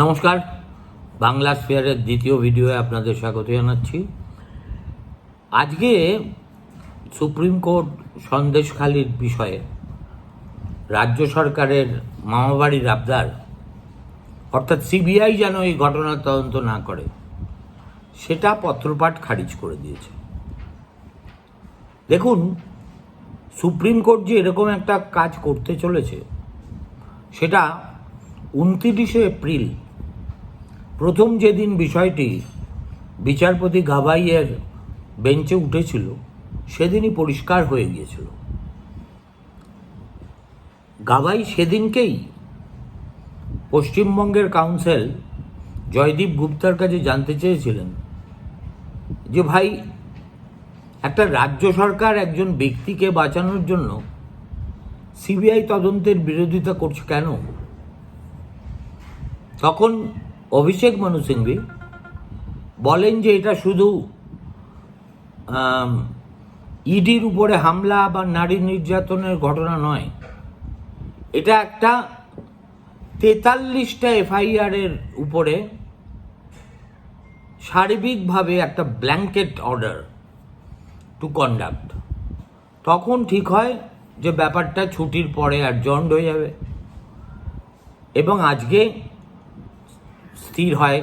নমস্কার। বাংলা স্পেয়ারের দ্বিতীয় ভিডিওয়ে আপনাদের স্বাগত জানাচ্ছি। আজকে সুপ্রিম কোর্ট সন্দেশখালির বিষয়ে রাজ্য সরকারের মামাবাড়ির আবদার অর্থাৎ সিবিআই যেন এই ঘটনার তদন্ত না করে, সেটা পত্রপাঠ খারিজ করে দিয়েছে। দেখুন, সুপ্রিম কোর্ট যে এরকম একটা কাজ করতে চলেছে, সেটা উনতিরিশে এপ্রিল প্রথম যেদিন বিষয়টি বিচারপতি গাভাইয়ের বেঞ্চে উঠেছিল, সেদিনই পরিষ্কার হয়ে গিয়েছিল। গাভাই সেদিনকেই পশ্চিমবঙ্গের কাউন্সিল জয়দীপ গুপ্তার কাছে জানতে চেয়েছিলেন যে, ভাই, একটা রাজ্য সরকার একজন ব্যক্তিকে বাঁচানোর জন্য সিবিআই তদন্তের বিরোধিতা করছে কেন? তখন অভিষেক মনু সিংভি বলেন যে এটা শুধু ইডির উপরে হামলা বা নারী নির্যাতনের ঘটনা নয়। এটা একটা তেতাল্লিশটা এফআইআর এর উপরে সার্বিকভাবে একটা ব্ল্যাঙ্কেট অর্ডার টু কন্ডাক্ট তখন ঠিক হয় যে ব্যাপারটা ছুটির পরে অ্যাডজন্ড হয়ে যাবে। এবং আজকে স্থির হয়,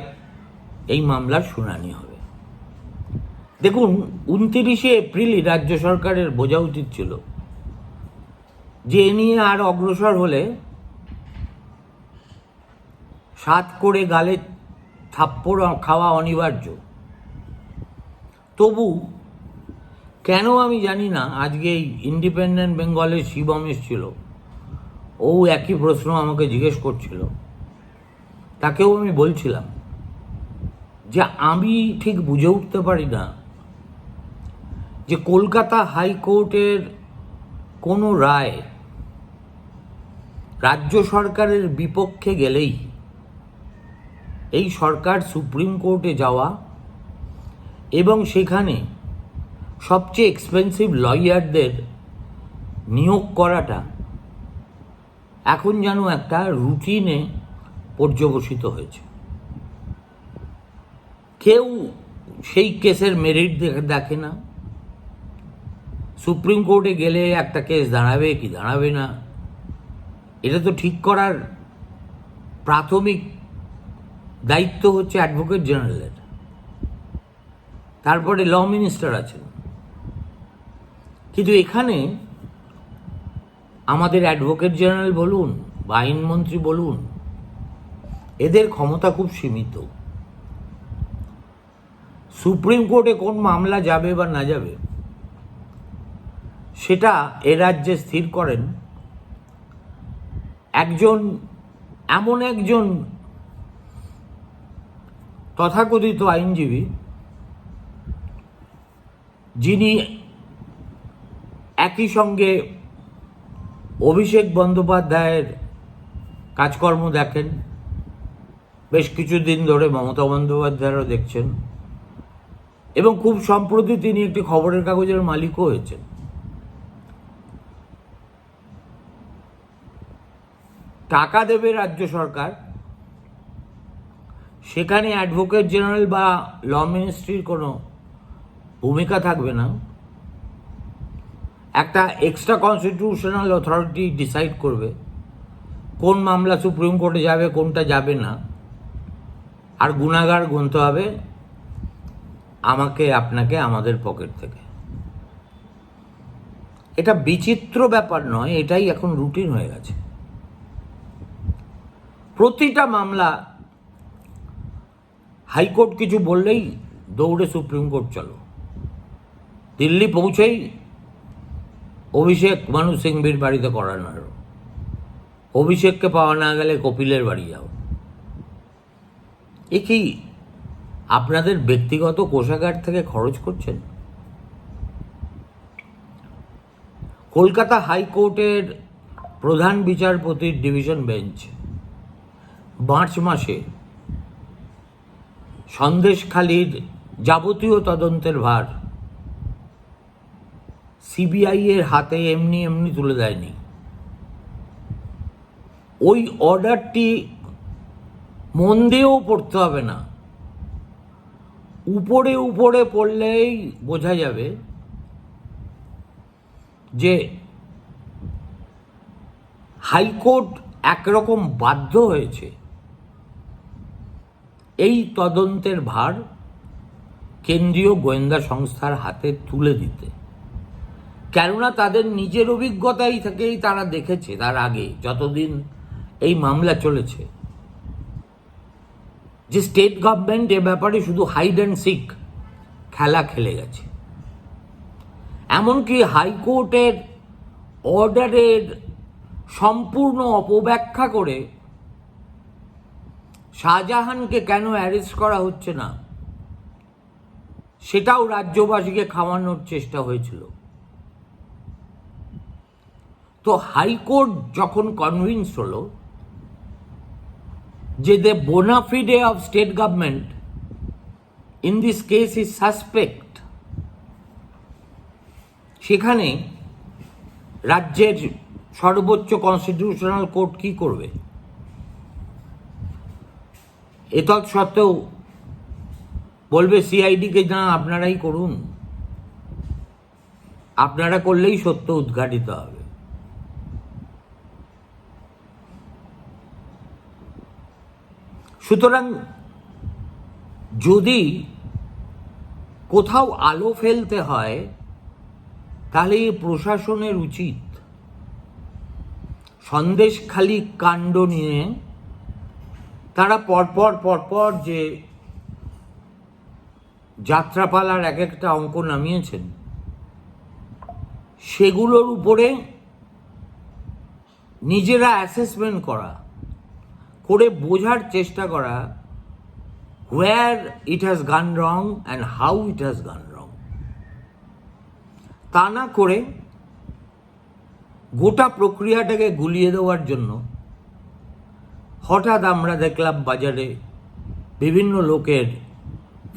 এই মামলার শুনানি হবে। দেখুন, উনতিরিশে এপ্রিলই রাজ্য সরকারের বোঝা উচিত ছিল যে এ নিয়ে আর অগ্রসর হলে সাত করে গালে থাপ্পড় খাওয়া অনিবার্য। তবু কেন আমি জানি না, আজকে এই ইন্ডিপেন্ডেন্ট বেঙ্গলের শিবম এসছিল। ও একই প্রশ্ন আমাকে জিজ্ঞেস করছিল। তাকেও আমি বলছিলাম যে আমি ঠিক বুঝে উঠতে পারি না যে কলকাতা হাইকোর্টের কোনো রায় রাজ্য সরকারের বিপক্ষে গেলেই এই সরকার সুপ্রিম কোর্টে যাওয়া এবং সেখানে সবচেয়ে এক্সপেন্সিভ লয়ারদের নিয়োগ করাটা এখন যেন একটা রুটিনে পর্যবসিত হয়েছে। কেউ সেই কেসের মেরিট দেখে না। সুপ্রিম কোর্টে গেলে একটা কেস দাঁড়াবে কি দাঁড়াবে না। এটা তো ঠিক করার প্রাথমিক দায়িত্ব হচ্ছে অ্যাডভোকেট জেনারেলের তারপরে ল মিনিস্টার আছেন। কিন্তু এখানে আমাদের অ্যাডভোকেট জেনারেল বলুন বা আইনমন্ত্রী বলুন এদের ক্ষমতা খুব সীমিত। সুপ্রিম কোর্টে কোন মামলা যাবে বা না যাবে, সেটা এ রাজ্যে স্থির করেন। একজন, এমন একজন তথাকথিত আইনজীবী, যিনি একই সঙ্গে অভিষেক বন্দ্যোপাধ্যায়ের কাজকর্ম দেখেন। বেশ কিছুদিন ধরে মমতা বন্দ্যোপাধ্যায়ও দেখছেন। এবং খুব সম্প্রতি তিনি একটি খবরের কাগজের মালিকও হয়েছেন। টাকা দেবে রাজ্য সরকার। সেখানে অ্যাডভোকেট জেনারেল বা ল মিনিস্ট্রির কোনো ভূমিকা থাকবে না। একটা এক্সট্রা কনস্টিটিউশনাল অথরিটি ডিসাইড করবে। কোন মামলা সুপ্রিম কোর্টে যাবে, কোনটা যাবে না। আর গুণাগার গুনতে হবে আমাকে, আপনাকে, আমাদের পকেট থেকে। এটা বিচিত্র ব্যাপার নয়, এটাই এখন রুটিন হয়ে গেছে। প্রতিটা মামলা হাইকোর্ট কিছু বললেই দৌড়ে সুপ্রিম কোর্ট চলো। দিল্লি পৌঁছেই অভিষেক মানু সিংভির বাড়িতে করানো অভিষেককে পাওয়া না গেলে কপিলের বাড়ি যাও। এ কি আপনাদের ব্যক্তিগত কোষাগার থেকে খরচ করছেন? কলকাতা হাইকোর্টের প্রধান বিচারপতির ডিভিশন বেঞ্চ মার্চ মাসে সন্দেশখালির যাবতীয় তদন্তের ভার সিবিআই এর হাতে এমনি এমনি তুলে দেয়নি। ওই অর্ডারটি মন দিয়েও পড়তে হবে না। উপরে উপরে পড়লেই বোঝা যাবে যে হাইকোর্ট একরকম বাধ্য হয়েছে। এই তদন্তের ভার কেন্দ্রীয় গোয়েন্দা সংস্থার হাতে তুলে দিতে। কেননা তাদের নিজের অভিজ্ঞতাই থেকেই তারা দেখেছে তার আগে যতদিন এই মামলা চলেছে। যে স্টেট গভর্নমেন্ট এ ব্যাপারে শুধু হাইড অ্যান্ড সিক খেলা খেলে গেছে। এমনকি হাইকোর্টের অর্ডারের সম্পূর্ণ অপব্যাখ্যা করে শাহজাহানকে কেন অ্যারেস্ট করা হচ্ছে না, সেটাও রাজ্যবাসীকে খাওয়ানোর চেষ্টা হয়েছিল। তো হাইকোর্ট যখন কনভিন্স হলো যে the bona fide of state government in this case is suspect সেখানে রাজ্যের সর্বোচ্চ কনস্টিটিউশনাল কোর্ট কি করবে? এতৎ সত্ত্বেও বলবে সিআইডিকে না আপনারাই করুন। আপনারা করলেই সত্য উদ্ঘাটিত হবে। সুতরাং যদি কোথাও আলো ফেলতে হয়, তাহলে প্রশাসনের উচিত সন্দেশখালি কাণ্ড নিয়ে তারা পরপর পরপর যে যাত্রাপালার এক একটা অঙ্ক নামিয়েছেন, সেগুলোর উপরে নিজেরা অ্যাসেসমেন্ট করা করে বোঝার চেষ্টা করা where it has gone wrong and how it has gone wrong তা না করে গোটা প্রক্রিয়াটাকে গুলিয়ে দেওয়ার জন্য হঠাৎ আমরা দেখলাম বাজারে বিভিন্ন লোকের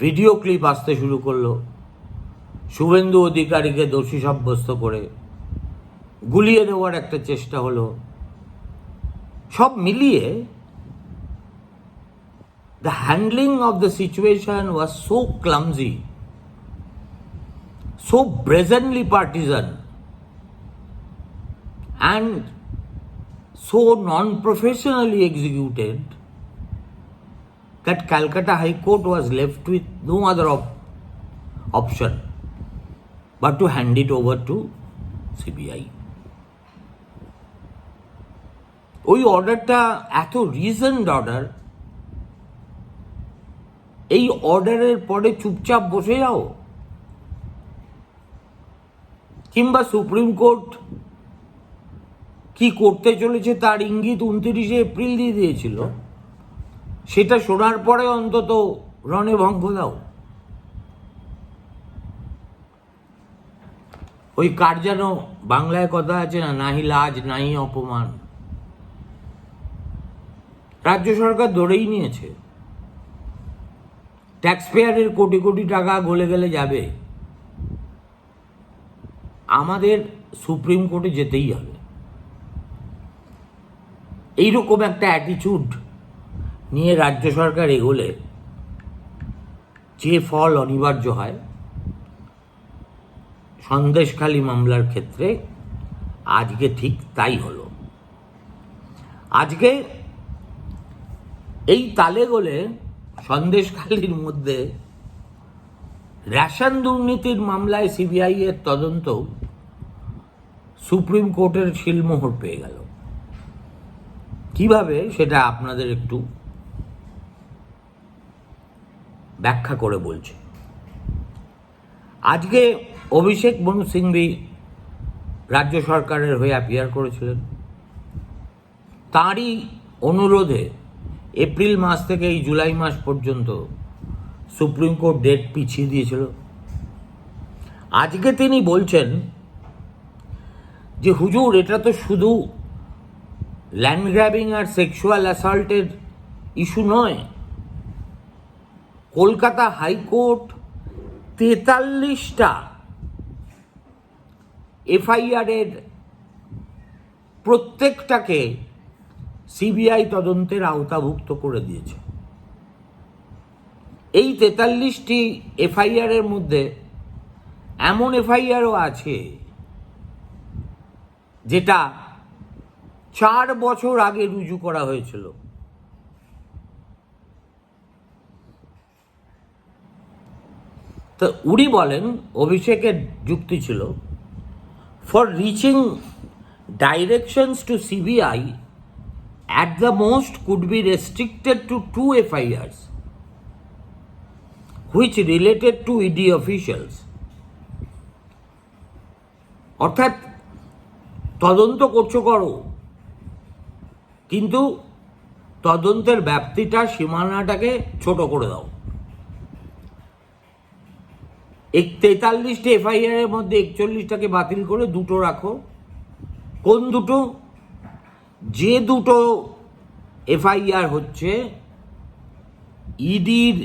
ভিডিও ক্লিপ আসতে শুরু করল। শুভেন্দু অধিকারীকে দোষী সাব্যস্ত করে গুলিয়ে দেওয়ার একটা চেষ্টা হলো। সব মিলিয়ে the handling of the situation was so clumsy, so brazenly partisan, and so non professionally executed that Calcutta High Court was left with no other op- option but to hand it over to CBI. ওই অর্ডারটা এত রিজন্ড order এই অর্ডারের পরে চুপচাপ বসে যাও। কিংবা সুপ্রিম কোর্ট কি করতে চলেছে তার ইঙ্গিত উনত্রিশে এপ্রিল দিয়ে দিয়েছিল। সেটা শোনার পরে অন্তত রণে ভঙ্গ দাও। ওই কার যেন বাংলায় কথা আছে না, নাহি লাজ, নাহি অপমান। রাজ্য সরকার ধরেই নিয়েছে। ট্যাক্স পেয়ারের কোটি কোটি টাকা গলে গেলে যাবে। আমাদের সুপ্রিম কোর্টে যেতেই হবে। এইরকম একটা অ্যাটিচিউড নিয়ে রাজ্য সরকার এগোলে যে ফল অনিবার্য হয়, সন্দেশখালী মামলার ক্ষেত্রে আজকে ঠিক তাই হলো। আজকে এই তালে গোলে সন্দেশখালির মধ্যে রেশন দুর্নীতির মামলায় সিবিআই এর তদন্ত সুপ্রিম কোর্টের শিলমোহর পেয়ে গেল। কীভাবে সেটা আপনাদের একটু ব্যাখ্যা করে বলছে। আজকে অভিষেক মনু সিংভি রাজ্য সরকারের হয়ে অ্যাপিয়ার করেছিলেন। তাঁরই অনুরোধে এপ্রিল মাস থেকে এই জুলাই মাস পর্যন্ত সুপ্রিম কোর্ট ডেট পিছিয়ে দিয়েছিল। আজকে তিনি বলছেন যে, হুজুর, এটা তো শুধু ল্যান্ড গ্র্যাবিং আর সেক্সুয়াল অ্যাসল্টের ইস্যু নয়। কলকাতা হাইকোর্ট তেতাল্লিশটা এফআইআরের প্রত্যেকটাকে সিবিআই তদন্তের আওতাভুক্ত করে দিয়েছে। এই তেতাল্লিশটি এফআইআর এর মধ্যে এমন এফআইআরও আছে যেটা চার বছর আগে রুজু করা হয়েছিল। তো উনি বলেন, অভিষেকের যুক্তি ছিল far reaching directions to CBI at the most could be restricted to two FIRs, which related to ED officials. অর্থাৎ তদন্ত করছ করো কিন্তু তদন্তের ব্যাপ্তিটা সীমানাটাকে ছোট করে দাও। এক তেতাল্লিশটি এফআইআর এর মধ্যে একচল্লিশটাকে বাতিল করে দুটো রাখো। কোন দুটো? যে দুটো এফআইআর হচ্ছে, ইডির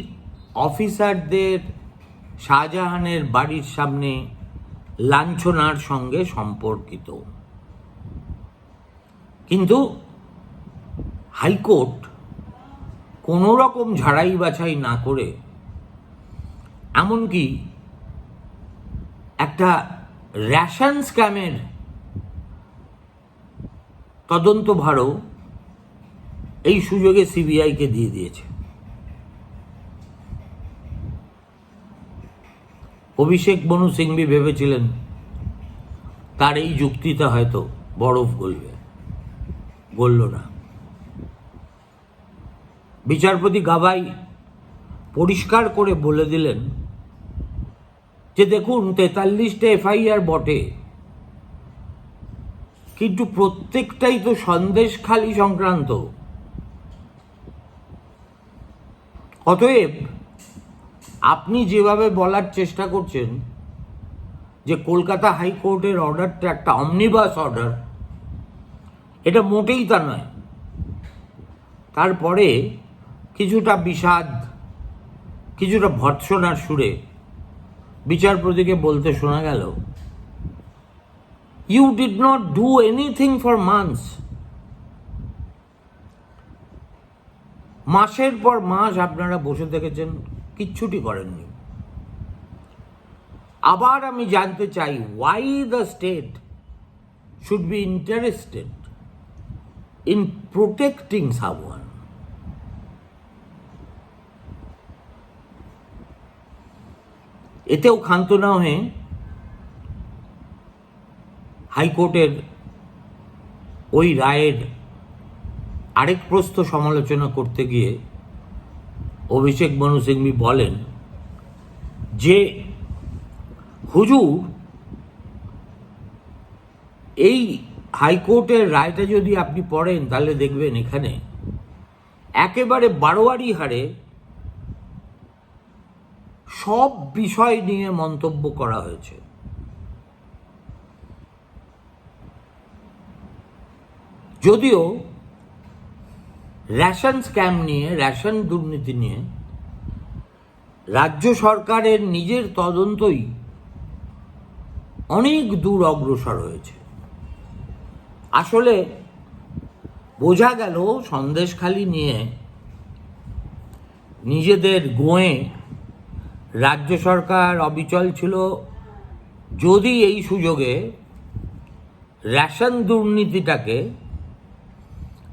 অফিসারদের শাহজাহানের বাড়ির সামনে লাঞ্ছনার সঙ্গে সম্পর্কিত। কিন্তু হাইকোর্ট কোনো রকম ঝাড়াই বাছাই না করে, এমনকি একটা রেশন স্ক্যামের তদন্তভারও এই সুযোগে সিবিআইকে দিয়ে দিয়েছে। অভিষেক বনু সিংভি ভেবেছিলেন তার এই যুক্তিতে হয়তো বরফ গলবে। গলল না। বিচারপতি গাবাই পরিষ্কার করে বলে দিলেন যে দেখুন তেতাল্লিশটা এফআইআর বটে। কিন্তু প্রত্যেকটাই তো সন্দেশ খালি সংক্রান্ত। অতএব, আপনি যেভাবে বলার চেষ্টা করছেন, যে কলকাতা হাইকোর্টের অর্ডারটা একটা অমনিবাস অর্ডার এটা মোটেই তা নয়। তারপরে কিছুটা বিষাদ, কিছুটা ভর্ৎসনার সুরে বিচারপতিকে বলতে শোনা গেল You did not do anything for months. মাসের পর মাস আপনারা বসে থেকেছেন কিচ্ছুটি করেননি আবার আমি জানতে চাই why the state should be interested in protecting someone এতেও ক্ষান্ত না হয়ে হাইকোর্টের ওই রায়ের আরেক প্রস্থ সমালোচনা করতে গিয়ে অভিষেক মনু সিংভি বলেন যে হুজুর, এই হাইকোর্টের রায়টা যদি আপনি পড়েন তাহলে দেখবেন এখানে একেবারে বারোয়ারি হারে সব বিষয় নিয়ে মন্তব্য করা হয়েছে। যদিও রেশন স্ক্যাম নিয়ে, রেশন দুর্নীতি নিয়ে রাজ্য সরকারের নিজের তদন্তই অনেক দূর অগ্রসর হয়েছে। আসলে বোঝা গেল, সন্দেশখালি নিয়ে নিজেদের গোয়ে রাজ্য সরকার অবিচল ছিল। যদি এই সুযোগে রেশন দুর্নীতিটাকে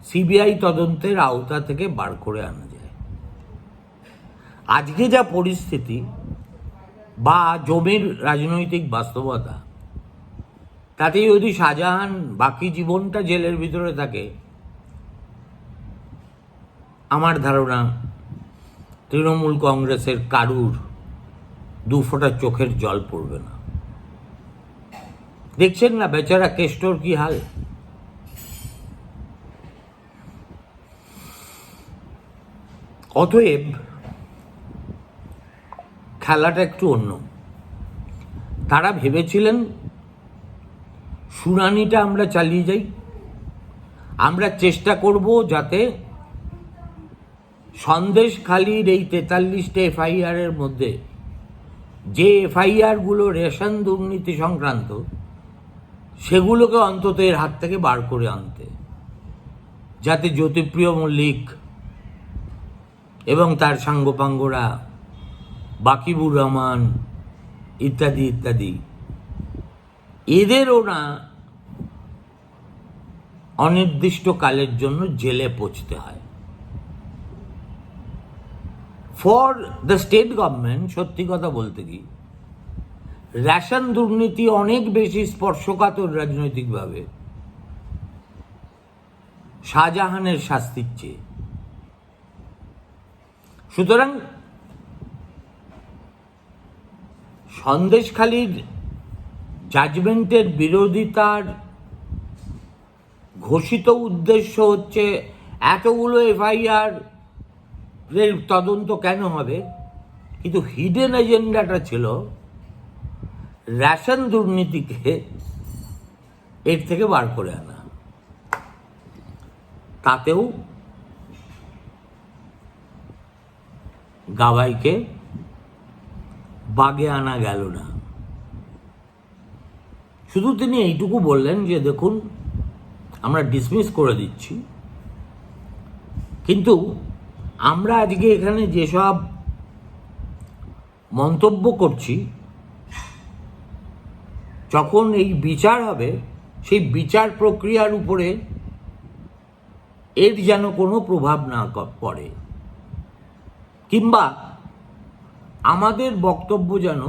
সিবিআই তদন্তের আওতা থেকে বার করে আনা যায়। আজকে যা পরিস্থিতি বা জমির রাজনৈতিক বাস্তবতা তাতে যদি শাহজাহান বাকি জীবনটা জেলের ভিতরে থাকে, আমার ধারণা তৃণমূল কংগ্রেসের কারুর দু ফোঁটা চোখের জল পড়বে না। দেখছেন না বেচারা কেষ্টর কি হাল? অতএব, খেলাটা একটু অন্য। তারা ভেবেছিলেন, শুনানিটা আমরা চালিয়ে যাই। আমরা চেষ্টা করব যাতে সন্দেশখালির এই তেতাল্লিশটা এফআইআর এর মধ্যে যে এফআইআরগুলো রেশন দুর্নীতি সংক্রান্ত, সেগুলোকে অন্তত এর হাত থেকে বার করে আনতে। যাতে জ্যোতিপ্রিয় মল্লিক এবং তার সাঙ্গপাঙ্গরা বাকিবুর রহমান ইত্যাদি ইত্যাদি। এদেরও না অনির্দিষ্টকালের জন্য জেলে পৌঁছতে হয়। ফর দ্য স্টেট গভর্নমেন্ট সত্যি কথা বলতে কি, রেশন দুর্নীতি অনেক বেশি স্পর্শকাতর রাজনৈতিকভাবে। শাহজাহানের শাস্তির চেয়ে। সুতরাং সন্দেশখালীর জাজমেন্টের বিরোধিতার ঘোষিত উদ্দেশ্য হচ্ছে এতগুলো এফআইআর এর তদন্ত কেন হবে? কিন্তু হিডেন এজেন্ডাটা ছিল রেশন দুর্নীতিকে এর থেকে বার করে আনা। তাতেও গাবাইকে বাগে আনা গেল না। শুধু তিনি এইটুকু বললেন যে, দেখুন, আমরা ডিসমিস করে দিচ্ছি। কিন্তু আমরা আজকে এখানে যেসব মন্তব্য করছি, যখন এই বিচার হবে, সেই বিচার প্রক্রিয়ার উপরে এর যেন কোনো প্রভাব না পড়ে। কিংবা আমাদের বক্তব্য যেন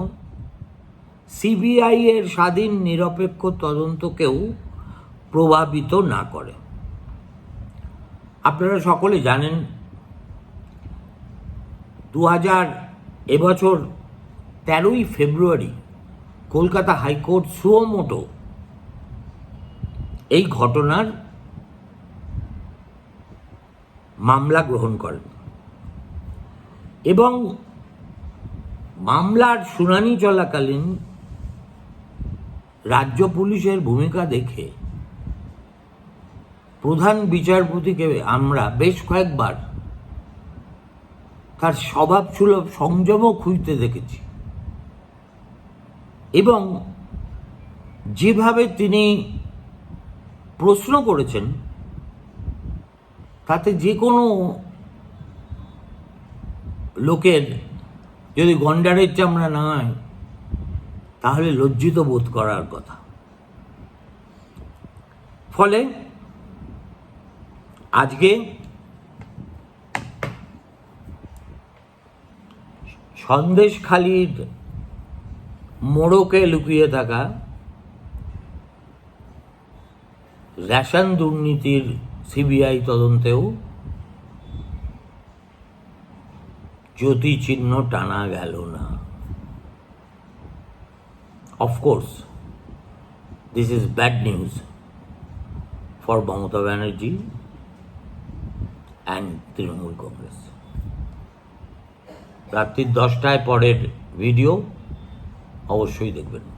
সিবিআই এর স্বাধীন নিরপেক্ষ তদন্তকেও প্রভাবিত না করে। আপনারা সকলে জানেন দু হাজার এবছর তেরোই ফেব্রুয়ারি কলকাতা হাইকোর্ট সুয়োমোটো এই ঘটনার মামলা গ্রহণ করেন। এবং মামলার শুনানি চলাকালীন রাজ্য পুলিশের ভূমিকা দেখে প্রধান বিচারপতিকে আমরা বেশ কয়েকবার তার স্বভাব সুলভ সংযমও খুঁজতে দেখেছি। এবং যেভাবে তিনি প্রশ্ন করেছেন, তাতে যে কোনো লোকের যদি গন্ডারের চামড়া না হয়, তাহলে লজ্জিত বোধ করার কথা। ফলে আজকে সন্দেশখালির মোড়কে লুকিয়ে থাকা রেশন দুর্নীতির সিবিআই তদন্তেও জ্যোতি চিহ্ন টানা গেল না। Of course this is bad news for Mamata Banerjee and Trinamool Congress রাত্রির দশটায় পরের ভিডিও অবশ্যই দেখবেন।